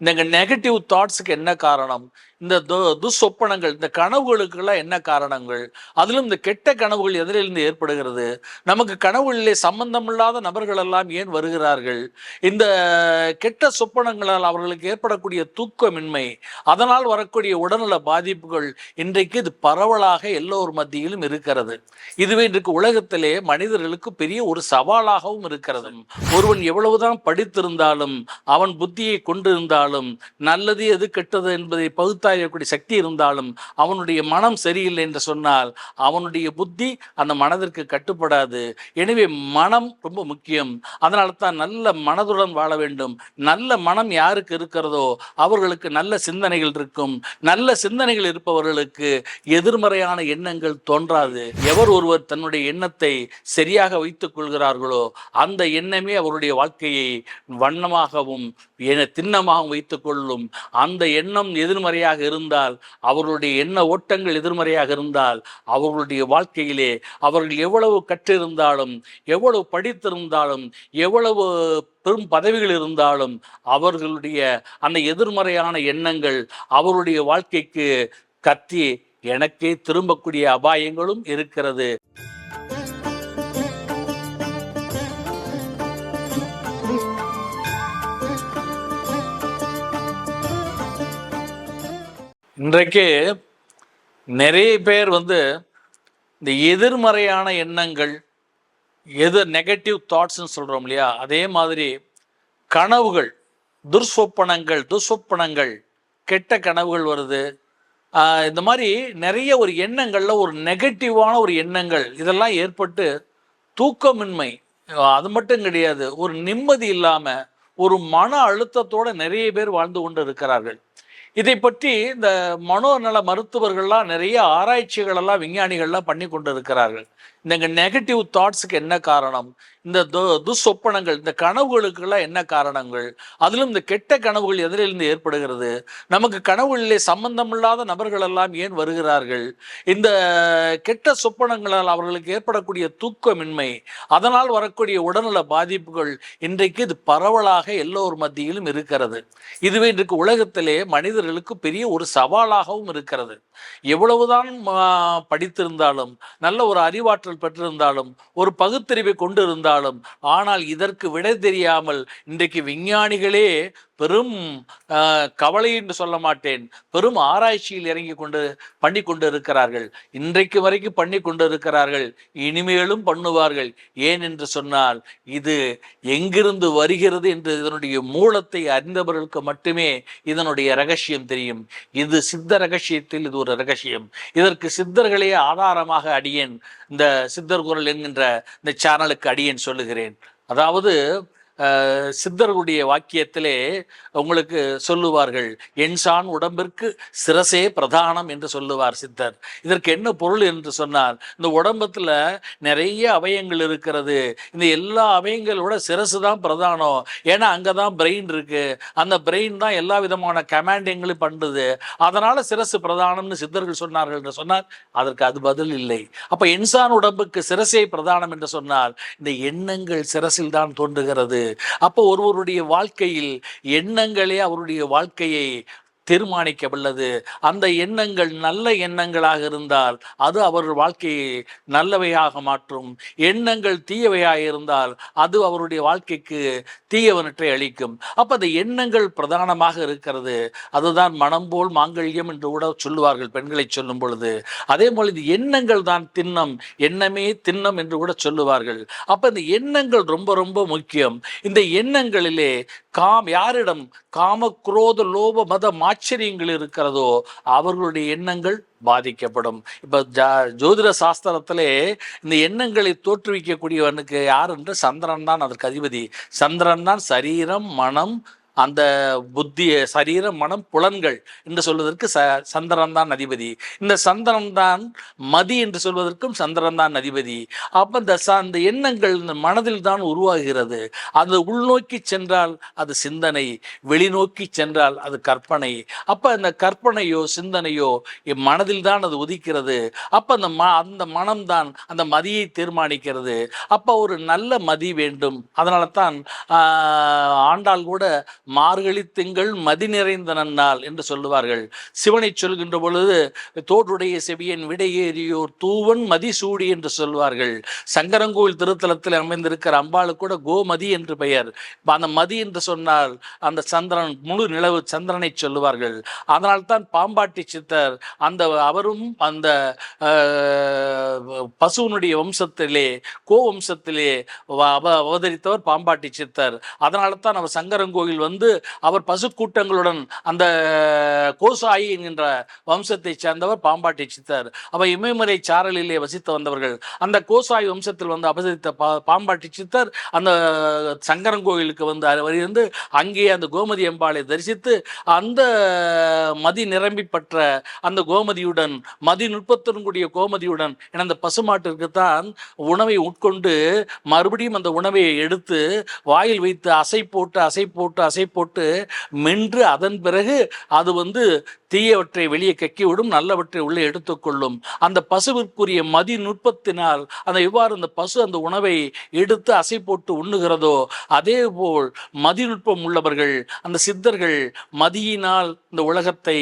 இந்த நெகட்டிவ் தாட்ஸுக்கு என்ன காரணம்? இந்த துஸ்வப்பனங்கள் இந்த கனவுகளுக்கெல்லாம் என்ன காரணங்கள்? அதிலும் இந்த கெட்ட கனவுகள் எதிரிலிருந்து ஏற்படுகிறது? நமக்கு கனவுகளிலே சம்பந்தமில்லாத நபர்கள் எல்லாம் ஏன் வருகிறார்கள்? இந்த கெட்ட சொப்பனங்களால் அவர்களுக்கு ஏற்படக்கூடிய தூக்கமின்மை அதனால் வரக்கூடிய உடல்நல பாதிப்புகள் இன்றைக்கு இது பரவலாக எல்லோர் மத்தியிலும் இருக்கிறது. இதுவே இன்றைக்கு உலகத்திலே மனிதர்களுக்கு பெரிய ஒரு சவாலாகவும் இருக்கிறது. ஒருவன் எவ்வளவுதான் படித்திருந்தாலும் அவன் புத்தியை கொண்டிருந்தாலும் நல்லது எது கெட்டது என்பதை பகுத்தாயக்கூடிய சக்தி இருந்தாலும் அவனுடைய மனம் சரியில்லை என்று சொன்னால் அவனுடைய புத்தி அந்த மனதிற்கு கட்டுப்படாது. எனவே மனம் ரொம்ப முக்கியம். அதனால தான் நல்ல மனதுடன் வாழ வேண்டும். நல்ல மனம் யாருக்கு இருக்கிறதோ அவர்களுக்கு நல்ல சிந்தனைகள் இருக்கும். நல்ல சிந்தனைகள் இருப்பவர்களுக்கு எதிர்மறையான எண்ணங்கள் தோன்றாது. எவர் ஒருவர் தன்னுடைய எண்ணத்தை சரியாக வைத்துக் கொள்கிறார்களோ அந்த எண்ணமே அவருடைய வாழ்க்கையை வண்ணமாகவும் என திண்ணமாகவும் வைத்துக் கொள்ளும். அந்த எண்ணம் எதிர்மறையாக இருந்தால் அவர்களுடைய எண்ண ஓட்டங்கள் எதிர்மறையாக இருந்தால் அவர்களுடைய வாழ்க்கையிலே அவர்கள் எவ்வளவு கற்றிருந்தாலும் எவ்வளவு படித்திருந்தாலும் எவ்வளவு பெரும் பதவிகள் இருந்தாலும் அவர்களுடைய அந்த எதிர்மறையான எண்ணங்கள் அவருடைய வாழ்க்கைக்கு கத்தி எனக்கே திரும்பக்கூடிய அபாயங்களும் இருக்கிறது. இன்றைக்கு நிறைய பேர் வந்து இந்த எதிர்மறையான எண்ணங்கள் எது நெகட்டிவ் தாட்ஸ்ன்னு சொல்கிறோம் இல்லையா? அதே மாதிரி கனவுகள் துர்சொப்பனங்கள் துர்சொப்பனங்கள் கெட்ட கனவுகள் வருது. இந்த மாதிரி நிறைய ஒரு எண்ணங்களில் ஒரு நெகட்டிவான ஒரு எண்ணங்கள் இதெல்லாம் ஏற்பட்டு தூக்கமின்மை அது மட்டும் கிடையாது ஒரு நிம்மதி இல்லாமல் ஒரு மன அழுத்தத்தோடு நிறைய பேர் வாழ்ந்து கொண்டு இருக்கிறார்கள். இதை பற்றி இந்த மனோநல மருத்துவர்கள்லாம் நிறைய ஆராய்ச்சிகள் எல்லாம் விஞ்ஞானிகள்லாம் பண்ணி கொண்டு இருக்கிறார்கள் இந்த நெகட்டிவ் தாட்ஸுக்கு என்ன காரணம்? இந்த து துஸ்வப்பனங்கள் இந்த கனவுகளுக்கெல்லாம் என்ன காரணங்கள்? அதிலும் இந்த கெட்ட கனவுகள் எதிலிருந்து ஏற்படுகிறது. நமக்கு கனவுகளிலே சம்பந்தமில்லாத நபர்கள் எல்லாம் ஏன் வருகிறார்கள்? இந்த கெட்ட சொப்பனங்களால் அவர்களுக்கு ஏற்படக்கூடிய தூக்கமின்மை அதனால் வரக்கூடிய உடல்நல பாதிப்புகள் இன்றைக்கு இது பரவலாக எல்லோர் மத்தியிலும் இருக்கிறது. இதுவே இன்றைக்கு உலகத்திலே மனிதர்களுக்கு பெரிய ஒரு சவாலாகவும் இருக்கிறது. எவ்வளவுதான் படித்திருந்தாலும் நல்ல ஒரு அறிவாற்றல் பெற்றிருந்தாலும் ஒரு பகுத்தறிவை கொண்டு இருந்தாலும் ஆனால் இதற்கு விடை தெரியாமல் இன்றைக்கு விஞ்ஞானிகளே பெரும் கவலை என்று சொல்ல மாட்டேன். பெரும் ஆராய்ச்சியில் இறங்கி கொண்டு பண்ணி கொண்டு இருக்கிறார்கள் இன்றைக்கு வரைக்கும் பண்ணி கொண்டு இருக்கிறார்கள் இனிமேலும் பண்ணுவார்கள். ஏன் என்று சொன்னால் இது எங்கிருந்து வருகிறது என்று இதனுடைய மூலத்தை அறிந்தவர்களுக்கு மட்டுமே இதனுடைய ரகசியம் தெரியும். இது சித்த ரகசியத்தில் இது ஒரு ரகசியம். இதற்கு சித்தர்களே ஆதாரமாக அடியேன். இந்த சித்தர் குரல் என்கின்ற இந்த சேனலுக்கு அடியேன் சொல்லுகிறேன். அதாவது சித்தர்களுடைய வாக்கியத்திலே உங்களுக்கு சொல்லுவார்கள் என்சான் உடம்பிற்கு சிரசே பிரதானம் என்று சொல்லுவார் சித்தர். இதற்கு என்ன பொருள் என்று சொன்னார் இந்த உடம்பத்தில் நிறைய அவயங்கள் இருக்கிறது. இந்த எல்லா அவயங்களோட சிரசு தான் பிரதானம். ஏன்னா அங்கே தான் பிரெயின் இருக்குது அந்த பிரெயின் தான் எல்லா விதமான கமாண்டிங்களும் பண்ணுது அதனால் சிரசு பிரதானம்னு சித்தர்கள் சொன்னார்கள் என்று சொன்னார் அதற்கு அது பதில் இல்லை. அப்போ என்சான் உடம்புக்கு சிரசே பிரதானம் என்று சொன்னார் இந்த எண்ணங்கள் சிரசில் தான் தோன்றுகிறது. அப்போ ஒருவருடைய வாழ்க்கையில் எண்ணங்களே அவருடைய வாழ்க்கையை தீர்மானிக்க வல்லது அந்த எண்ணங்கள் நல்ல எண்ணங்களாக இருந்தால் அது அவர் வாழ்க்கையை நல்லவையாக மாற்றும். எண்ணங்கள் தீயவையாக இருந்தால் அது அவருடைய வாழ்க்கைக்கு தீயவனற்றை அளிக்கும். அப்ப அந்த எண்ணங்கள் பிரதானமாக இருக்கிறது. அதுதான் மனம் போல் மாங்கல்யம் என்று கூட சொல்லுவார்கள் பெண்களை சொல்லும் பொழுது. அதே போல இந்த எண்ணங்கள் தான் திண்ணம். எண்ணமே திண்ணம் என்று கூட சொல்லுவார்கள். அப்ப இந்த எண்ணங்கள் ரொம்ப ரொம்ப முக்கியம். இந்த எண்ணங்களிலே காம் யாரிடம் காம குரோத லோப மத ஆச்சரியங்கள் இருக்கிறதோ அவர்களுடைய எண்ணங்கள் பாதிக்கப்படும். இப்ப ஜா- ஜோதிட சாஸ்திரத்திலே இந்த எண்ணங்களை தோற்றுவிக்கக்கூடியவனுக்கு யார் என்று சந்திரன் தான் அதற்கு அதிபதி. சந்திரன் தான் சரீரம் மனம் அந்த புத்தி சரீரம் மனம் புலன்கள் என்று சொல்வதற்கு ச சந்திரன்தான் அதிபதி. இந்த சந்திரன்தான் மதி என்று சொல்வதற்கும் சந்திரன்தான் அதிபதி. அப்போ இந்த ச அந்த எண்ணங்கள் இந்த மனதில் தான் உருவாகிறது. அது உள்நோக்கி சென்றால் அது சிந்தனை வெளிநோக்கி சென்றால் அது கற்பனை. அப்போ அந்த கற்பனையோ சிந்தனையோ என் மனதில் தான் அது உதிக்கிறது. அப்போ அந்த ம அந்த மனம்தான் அந்த மதியை தீர்மானிக்கிறது. அப்போ ஒரு நல்ல மதி வேண்டும். அதனால தான் ஆண்டால் ஆண்டாள் கூட மார்கழி திங்கள் மதி நிறைந்த நன்னாள் என்று சொல்லுவார்கள். சிவனை சொல்கின்ற பொழுது தோற்றுடைய செவியன் விடையேறியோர் தூவன் மதிசூடி என்று சொல்வார்கள். சங்கரங்கோவில் திருத்தலத்தில் அமைந்திருக்கிற அம்பாளுக்கு கூட கோமதி என்று பெயர். அந்த மதி என்று சொன்னால் அந்த சந்திரன் முழு நிலவு சந்திரனை சொல்லுவார்கள். அதனால்தான் பாம்பாட்டி சித்தர் அந்த அவரும் அந்த அஹ், பசுவனுடைய வம்சத்திலே கோ வம்சத்திலே அவதரித்தவர் பாம்பாட்டி சித்தர். அதனால தான் அவர் சங்கரங்கோயில் வந்து அவர் பசுக்கூட்டங்களுடன் அந்த கோசாயி என்கின்ற வம்சத்தை சேர்ந்தவர் பாம்பாட்டி சித்தர். அவர் இமயமலை சாரலிலே வசித்து வந்தவர்கள். அந்த கோசாய் வம்சத்தில் வந்து அபசரித்த பா பாம்பாட்டி சித்தர் அந்த சங்கரங்கோயிலுக்கு வந்து வந்து அங்கே அந்த கோமதி அம்பாளை தரிசித்து அந்த மதி நிரம்பி பற்ற அந்த கோமதியுடன் மதி நுட்பத்துடன் கூடிய கோமதியுடன் என அந்த உணவை உட்கொண்டு மறுபடியும் அந்த உணவை எடுத்து வாயில் வைத்து அசை போட்டு அசை போட்டு அசை போட்டு மென்று அதன் பிறகு அது வந்து தீயவற்றை வெளியே கக்கிவிடும் நல்லவற்றை உள்ளே எடுத்துக்கொள்ளும் அந்த பசுவிற்குரிய மதி நுட்பத்தினால் அந்த எவ்வாறு அந்த பசு அந்த உணவை எடுத்து அசை போட்டு உண்ணுகிறதோ அதே போல் மதி நுட்பம் உள்ளவர்கள் அந்த சித்தர்கள் மதியினால் இந்த உலகத்தை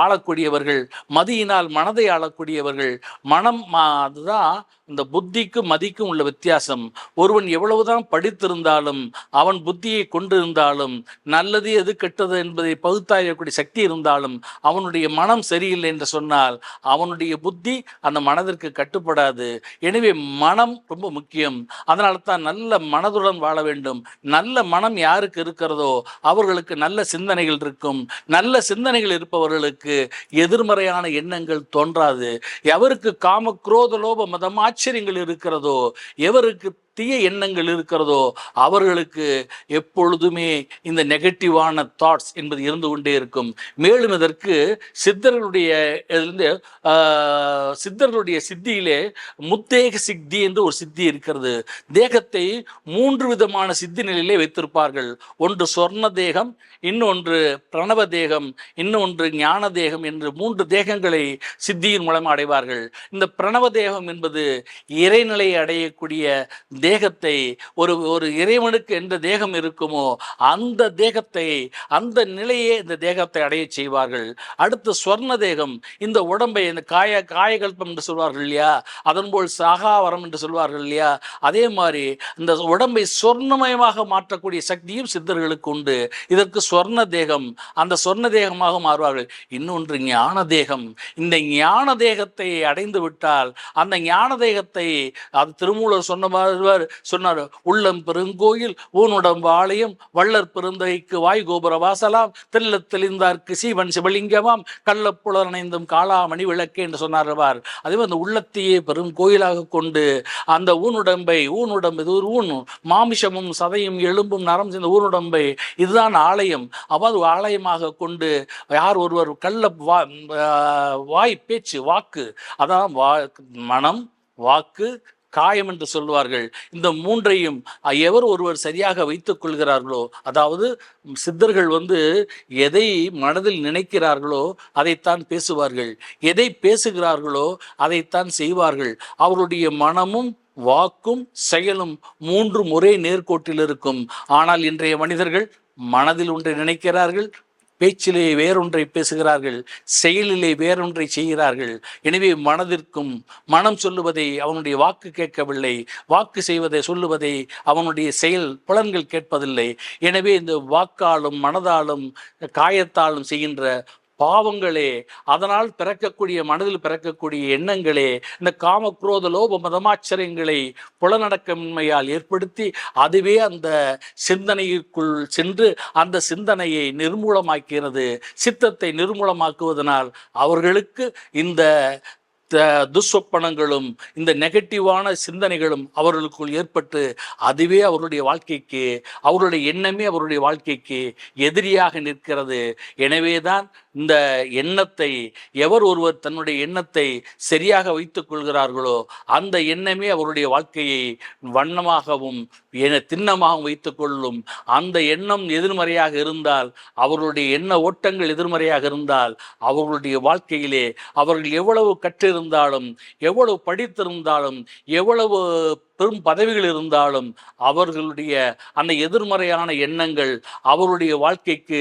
ஆளக்கூடியவர்கள் மதியினால் மனதை ஆளக்கூடியவர்கள் மனம் அதுதான் இந்த புத்திக்கும் மதிக்கும் உள்ள வித்தியாசம். ஒருவன் எவ்வளவுதான் படித்திருந்தாலும் அவன் புத்தியை கொண்டிருந்தாலும் நல்லது எது கெட்டது என்பதை பகுத்தாயக்கூடிய சக்தி இருந்தாலும் அவனுடைய மனம் சரியில்லை என்று சொன்னால் அவனுடைய புத்தி அந்த மனதிற்கு கட்டுப்படாது. எனவே மனம் ரொம்ப முக்கியம். அதனால தான் நல்ல மனதுடன் வாழ வேண்டும். நல்ல மனம் யாருக்கு இருக்கிறதோ அவர்களுக்கு நல்ல சிந்தனைகள் இருக்கும். நல்ல சிந்தனைகள் இருப்பவர்களுக்கு எதிர்மறையான எண்ணங்கள் தோன்றாது. எவருக்கு காம குரோத லோப மதமாச்சு ஆச்சரியங்கள் இருக்கிறதோ எவருக்கு தீய எண்ணங்கள் இருக்கிறதோ அவர்களுக்கு எப்பொழுதுமே இந்த நெகட்டிவான தாட்ஸ் என்பது இருந்து கொண்டே இருக்கும். மேலும் இதற்கு சித்தர்களுடைய இதிலிருந்து, சித்தர்களுடைய சித்தியிலே முத்தேக சித்தி என்று ஒரு சித்தி இருக்கிறது. தேகத்தை மூன்று விதமான சித்தி நிலையிலே வைத்திருப்பார்கள். ஒன்று சொர்ண தேகம் இன்னொன்று பிரணவ தேகம் இன்னொன்று ஞான தேகம் என்று மூன்று தேகங்களை சித்தியின் மூலம் அடைவார்கள். இந்த பிரணவ தேகம் என்பது இறைநிலையை அடையக்கூடிய தேகத்தை ஒரு ஒரு இறைவனுக்கு எந்த தேகம் இருக்குமோ அந்த தேகத்தை அந்த நிலையே இந்த தேகத்தை அடைய செய்வார்கள். அடுத்து ஸ்வர்ண தேகம் இந்த உடம்பை இந்த காய காயகல்பம் என்று சொல்வார்கள் இல்லையா? அதன் போல் சாகாவரம் என்று சொல்வார்கள் இல்லையா? அதே மாதிரி இந்த உடம்பை சொர்ணமயமாக மாற்றக்கூடிய சக்தியும் சித்தர்களுக்கு உண்டு. இதற்கு சொர்ண தேகம் அந்த சொர்ண தேகமாக மாறுவார்கள். இன்னொன்று ஞான தேகம். இந்த ஞான தேகத்தை அடைந்து விட்டால் அந்த ஞான தேகத்தை அது திருமூலர் சொன்ன மாதிரி சொன்னார் உள்ளம் பெருங்கோயில் ஊனுடம்பு ஆலயம் வள்ளற் பெருந்தகைக்கு வாய் கோபுர வாசலாம் தெல்ல தெளிந்தார்க்கு சீவன் சிவலிங்கமாம் கள்ளப்புலர் அணைந்தும் காளாமணி விளக்கே என்று சொன்னார் அதே அந்த உள்ளத்தையே பெரும் கோயிலாக கொண்டு அந்த ஊனுடம்பை ஊனுடம்பு இது ஒரு ஊன் மாமிசமும் சதையும் எலும்பும் நரம் சேர்ந்த ஊனுடம்பை இதுதான் ஆலயம். அவ்வாறு ஆலயமாக கொண்டு யார் ஒருவர் கள்ள வா வாய் பேச்சு வாக்கு அதான் வா மனம் வாக்கு காயம் என்று சொல்வார்கள் இந்த மூன்றையும் எவர் ஒருவர் சரியாக வைத்துக் கொள்கிறார்களோ அதாவது சித்தர்கள் வந்து எதை மனதில் நினைக்கிறார்களோ அதைத்தான் பேசுவார்கள். எதை பேசுகிறார்களோ அதைத்தான் செய்வார்கள். அவருடைய மனமும் வாக்கும் செயலும் மூன்றும் ஒரே நேர்கோட்டில் இருக்கும். ஆனால் இன்றைய மனிதர்கள் மனதில் ஒன்றை நினைக்கிறார்கள் பேச்சிலே வேறொன்றை பேசுகிறார்கள் செயலிலே வேறொன்றை செய்கிறார்கள். எனவே மனதிற்கும் மனம் சொல்லுவதை அவனுடைய வாக்கு கேட்கவில்லை. வாக்கு செய்வதை சொல்லுவதை அவனுடைய செயல் புலன்கள் கேட்பதில்லை. எனவே இந்த வாக்காலும் மனதாலும் காயத்தாலும் செய்கின்ற பாவங்களே அதனால் பிறக்கக்கூடிய மனதில் பிறக்கக்கூடிய எண்ணங்களே இந்த காம குரோத லோப மதமாச்சரியங்களை புலநடக்கமின்மையால் ஏற்படுத்தி அதுவே அந்த சிந்தனைக்குள் சென்று அந்த சிந்தனையை நிர்மூலமாக்கிறது சித்தத்தை நிர்மூலமாக்குவதனால் அவர்களுக்கு இந்த த- இந்த நெகட்டிவான சிந்தனைகளும் அவர்களுக்குள் ஏற்பட்டு அதுவே அவருடைய வாழ்க்கைக்கு அவருடைய எண்ணமே அவருடைய வாழ்க்கைக்கு எதிரியாக நிற்கிறது. எனவே தான் இந்த எண்ணத்தை எவர் ஒருவர் தன்னுடைய எண்ணத்தை சரியாக வைத்துக் கொள்கிறார்களோ அந்த எண்ணமே அவருடைய வாழ்க்கையை வண்ணமாகவும் என திண்ணமாகவும் வைத்துக் கொள்ளும். அந்த எண்ணம் எதிர்மறையாக இருந்தால் அவர்களுடைய எண்ண ஓட்டங்கள் எதிர்மறையாக இருந்தால் அவர்களுடைய வாழ்க்கையிலே அவர்கள் எவ்வளவு கற்றிருந்தாலும் இருந்தாலும் எவ்வளவு படித்திருந்தாலும் எவ்வளவு பெரும் பதவிகள் இருந்தாலும் அவர்களுடைய அந்த எதிர்மறையான எண்ணங்கள் அவருடைய வாழ்க்கைக்கு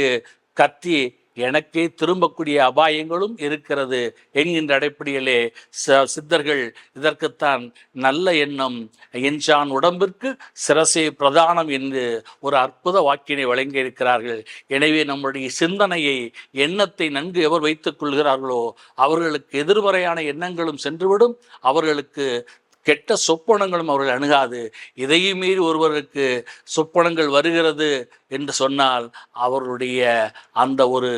கத்தி எனக்கே திரும்பக்கூடிய அபாயங்களும் இருக்கிறது என்கின்ற அடிப்படையிலே ச சித்தர்கள் இதற்குத்தான் நல்ல எண்ணம் என்சான் உடம்பிற்கு சிரசே பிரதானம் என்று ஒரு அற்புத வாக்கினை வழங்கியிருக்கிறார்கள். எனவே நம்முடைய சிந்தனையை எண்ணத்தை நன்கு எவர் வைத்துக் கொள்கிறார்களோ அவர்களுக்கு எதிர்மறையான எண்ணங்களும் சென்றுவிடும். அவர்களுக்கு கெட்ட சொப்பனங்களும் அவர்கள் அணுகாது. இதையும் மீறி ஒருவருக்கு சொப்பனங்கள் வருகிறது என்று சொன்னால் அவருடைய அந்த ஒரு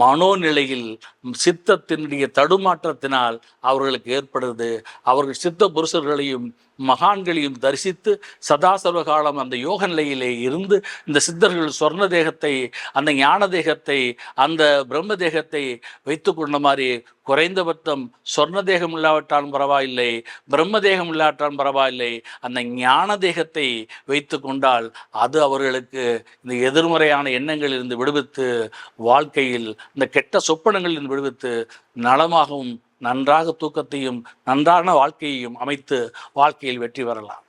மனோநிலையில் சித்தத்தினுடைய தடுமாற்றத்தினால் அவர்களுக்கு ஏற்படுது. அவர்கள் சித்த புருஷர்களையும் மகான்களையும் தரிசித்து சதாசர்வ காலம் அந்த யோக நிலையிலே இருந்து இந்த சித்தர்கள் சொர்ண தேகத்தை அந்த ஞான தேகத்தை அந்த பிரம்ம தேகத்தை வைத்து கொண்ட மாதிரி குறைந்தபட்சம் சொர்ண தேகம் இல்லாவிட்டாலும் பரவாயில்லை பிரம்ம தேகம் இல்லாவிட்டாலும் பரவாயில்லை அந்த ஞான தேகத்தை வைத்து கொண்டால் அது அவர்களுக்கு இந்த எதிர்மறையான எண்ணங்களிலிருந்து விடுவித்து வாழ்க்கையில் இந்த கெட்ட சொப்பனங்களிலிருந்து விடுவித்து நலமாகவும் நன்றாக தூக்கத்தையும் நன்றான வாழ்க்கையையும் அமைத்து வாழ்க்கையில் வெற்றி பெறலாம்.